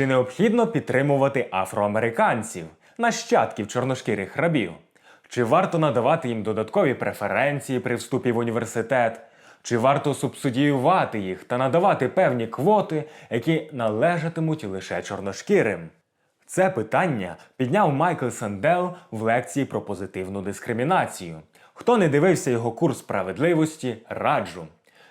Чи необхідно підтримувати афроамериканців, нащадків чорношкірих рабів? Чи варто надавати їм додаткові преференції при вступі в університет? Чи варто субсидіювати їх та надавати певні квоти, які належатимуть лише чорношкірим? Це питання підняв Майкл Сандел в лекції про позитивну дискримінацію. Хто не дивився його курс справедливості, раджу.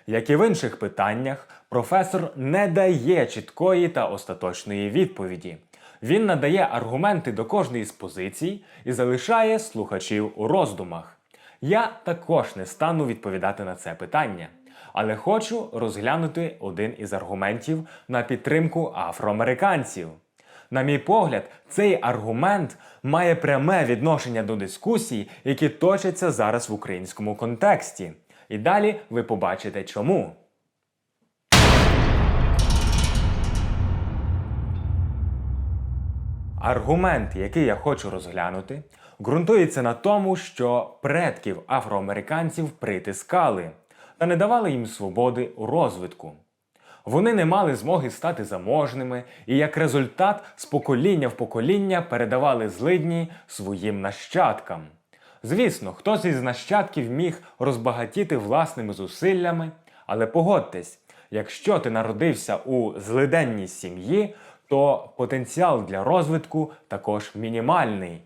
Як і в інших питаннях, професор не дає чіткої та остаточної відповіді. Він надає аргументи до кожної з позицій і залишає слухачів у роздумах. Я також не стану відповідати на це питання, але хочу розглянути один із аргументів на підтримку афроамериканців. На мій погляд, цей аргумент має пряме відношення до дискусій, які точаться зараз в українському контексті. І далі ви побачите чому. Аргумент, який я хочу розглянути, ґрунтується на тому, що предків афроамериканців притискали та не давали їм свободи у розвитку. Вони не мали змоги стати заможними і як результат з покоління в покоління передавали злидні своїм нащадкам. Звісно, хтось із нащадків міг розбагатіти власними зусиллями, але погодьтесь, якщо ти народився у злиденній сім'ї, то потенціал для розвитку також мінімальний.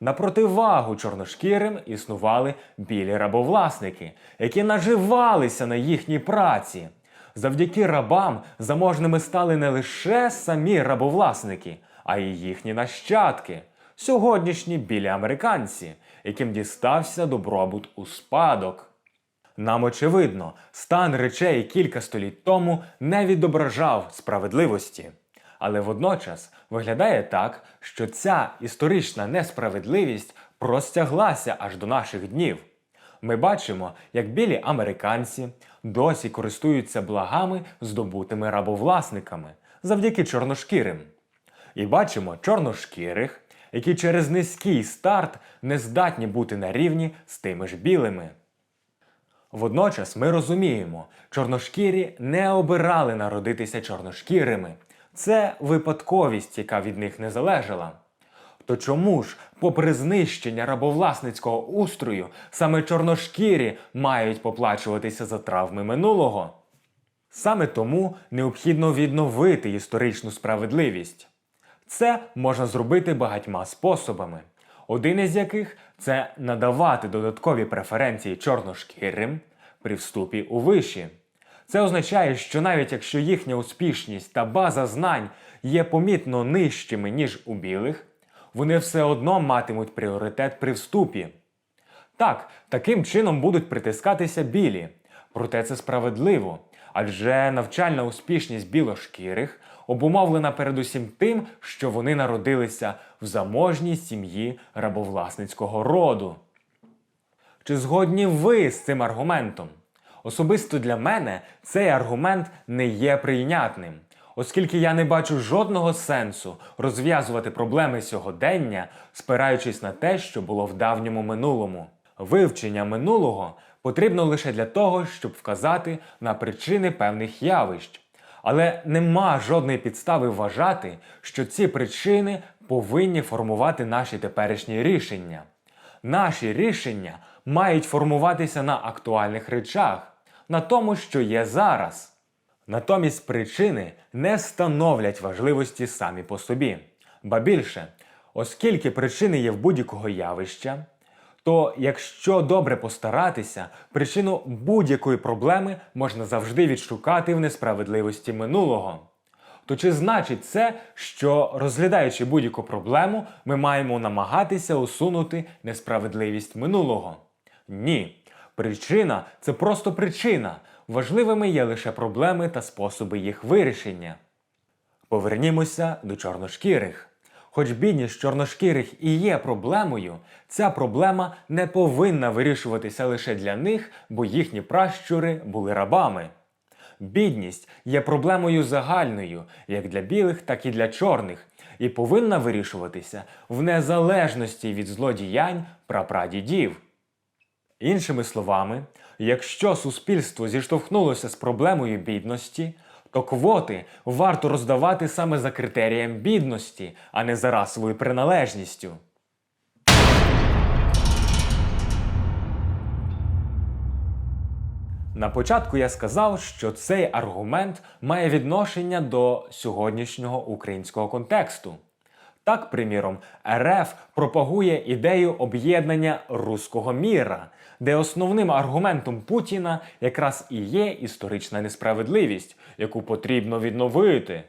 На противагу чорношкірим існували білі рабовласники, які наживалися на їхній праці. Завдяки рабам заможними стали не лише самі рабовласники, а й їхні нащадки, сьогоднішні білі американці, яким дістався добробут у спадок. Нам очевидно, стан речей кілька століть тому не відображав справедливості. Але водночас виглядає так, що ця історична несправедливість простяглася аж до наших днів. Ми бачимо, як білі американці досі користуються благами, здобутими рабовласниками завдяки чорношкірим. І бачимо чорношкірих, які через низький старт не здатні бути на рівні з тими ж білими. Водночас ми розуміємо, чорношкірі не обирали народитися чорношкірими. Це випадковість, яка від них не залежала. То чому ж, попри знищення рабовласницького устрою, саме чорношкірі мають поплачуватися за травми минулого? Саме тому необхідно відновити історичну справедливість. Це можна зробити багатьма способами. Один із яких це надавати додаткові преференції чорношкірим при вступі у виші. Це означає, що навіть якщо їхня успішність та база знань є помітно нижчими, ніж у білих, вони все одно матимуть пріоритет при вступі. Так, таким чином будуть притискатися білі. Проте це справедливо, адже навчальна успішність білошкірих обумовлена передусім тим, що вони народилися в заможній сім'ї рабовласницького роду. Чи згодні ви з цим аргументом? Особисто для мене цей аргумент не є прийнятним, оскільки я не бачу жодного сенсу розв'язувати проблеми сьогодення, спираючись на те, що було в давньому минулому. Вивчення минулого потрібно лише для того, щоб вказати на причини певних явищ. Але нема жодної підстави вважати, що ці причини повинні формувати наші теперішні рішення. Наші рішення мають формуватися на актуальних речах, на тому, що є зараз. Натомість причини не становлять важливості самі по собі. Ба більше, оскільки причини є в будь-якого явища, то якщо добре постаратися, причину будь-якої проблеми можна завжди відшукати в несправедливості минулого. То чи значить це, що розглядаючи будь-яку проблему, ми маємо намагатися усунути несправедливість минулого? Ні. Причина це просто причина. Важливими є лише проблеми та способи їх вирішення. Повернімося до чорношкірих. Хоч бідність чорношкірих і є проблемою, ця проблема не повинна вирішуватися лише для них, бо їхні пращури були рабами. Бідність є проблемою загальною, як для білих, так і для чорних, і повинна вирішуватися в незалежності від злодіянь прапрадідів. Іншими словами, якщо суспільство зіштовхнулося з проблемою бідності, то квоти варто роздавати саме за критерієм бідності, а не за расовою приналежністю. На початку я сказав, що цей аргумент має відношення до сьогоднішнього українського контексту. Так, приміром, РФ пропагує ідею об'єднання руського міра, де основним аргументом Путіна якраз і є історична несправедливість, яку потрібно відновити.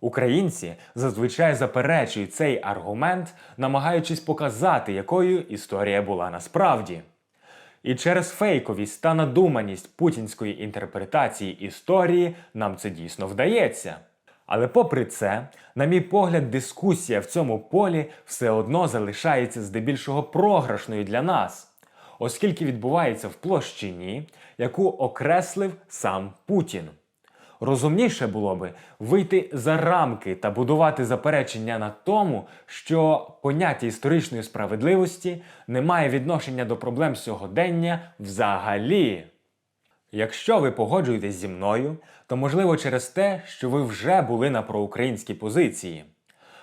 Українці зазвичай заперечують цей аргумент, намагаючись показати, якою історія була насправді. І через фейковість та надуманість путінської інтерпретації історії нам це дійсно вдається. Але попри це, на мій погляд, дискусія в цьому полі все одно залишається здебільшого програшною для нас, оскільки відбувається в площині, яку окреслив сам Путін. Розумніше було би вийти за рамки та будувати заперечення на тому, що поняття історичної справедливості не має відношення до проблем сьогодення взагалі. Якщо ви погоджуєтесь зі мною, то можливо через те, що ви вже були на проукраїнській позиції.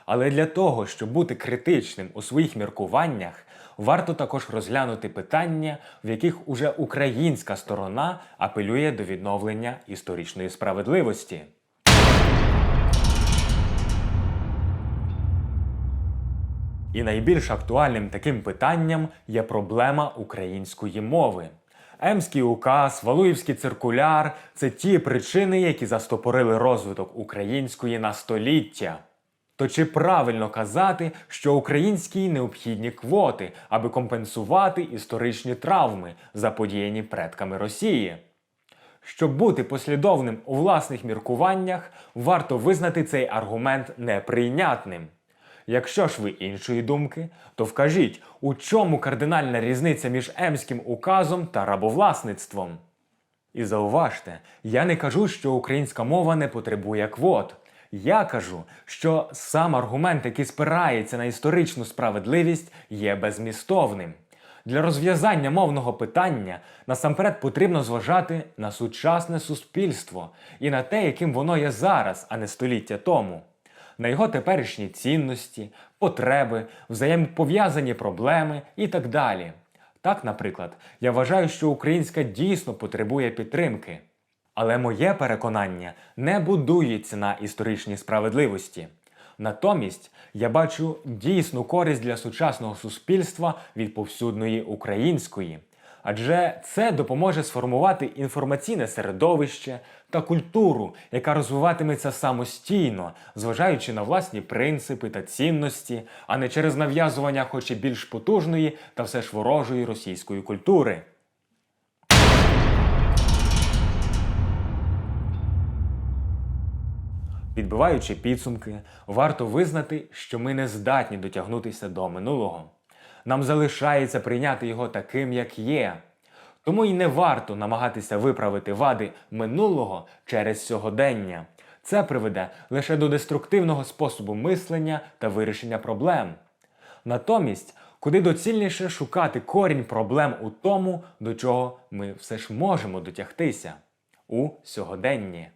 Але для того, щоб бути критичним у своїх міркуваннях, варто також розглянути питання, в яких уже українська сторона апелює до відновлення історичної справедливості. І найбільш актуальним таким питанням є проблема української мови. Емський указ, Валуївський циркуляр це ті причини, які застопорили розвиток української на століття. То чи правильно казати, що українській необхідні квоти, аби компенсувати історичні травми, заподіяні предками Росії? Щоб бути послідовним у власних міркуваннях, варто визнати цей аргумент неприйнятним. Якщо ж ви іншої думки, то вкажіть, у чому кардинальна різниця між Емським указом та рабовласництвом. І зауважте, я не кажу, що українська мова не потребує квот. Я кажу, що сам аргумент, який спирається на історичну справедливість, є безмістовним. Для розв'язання мовного питання насамперед потрібно зважати на сучасне суспільство і на те, яким воно є зараз, а не століття тому, на його теперішні цінності, потреби, взаємопов'язані проблеми і так далі. Так, наприклад, я вважаю, що українська дійсно потребує підтримки. Але моє переконання не будується на історичній справедливості. Натомість я бачу дійсну користь для сучасного суспільства від повсюдної української. Адже це допоможе сформувати інформаційне середовище та культуру, яка розвиватиметься самостійно, зважаючи на власні принципи та цінності, а не через нав'язування хоч і більш потужної та все ж ворожої російської культури. Підбиваючи підсумки, варто визнати, що ми не здатні дотягнутися до минулого. Нам залишається прийняти його таким, як є. Тому й не варто намагатися виправити вади минулого через сьогодення. Це приведе лише до деструктивного способу мислення та вирішення проблем. Натомість, куди доцільніше шукати корінь проблем у тому, до чого ми все ж можемо дотягтися у сьогоденні.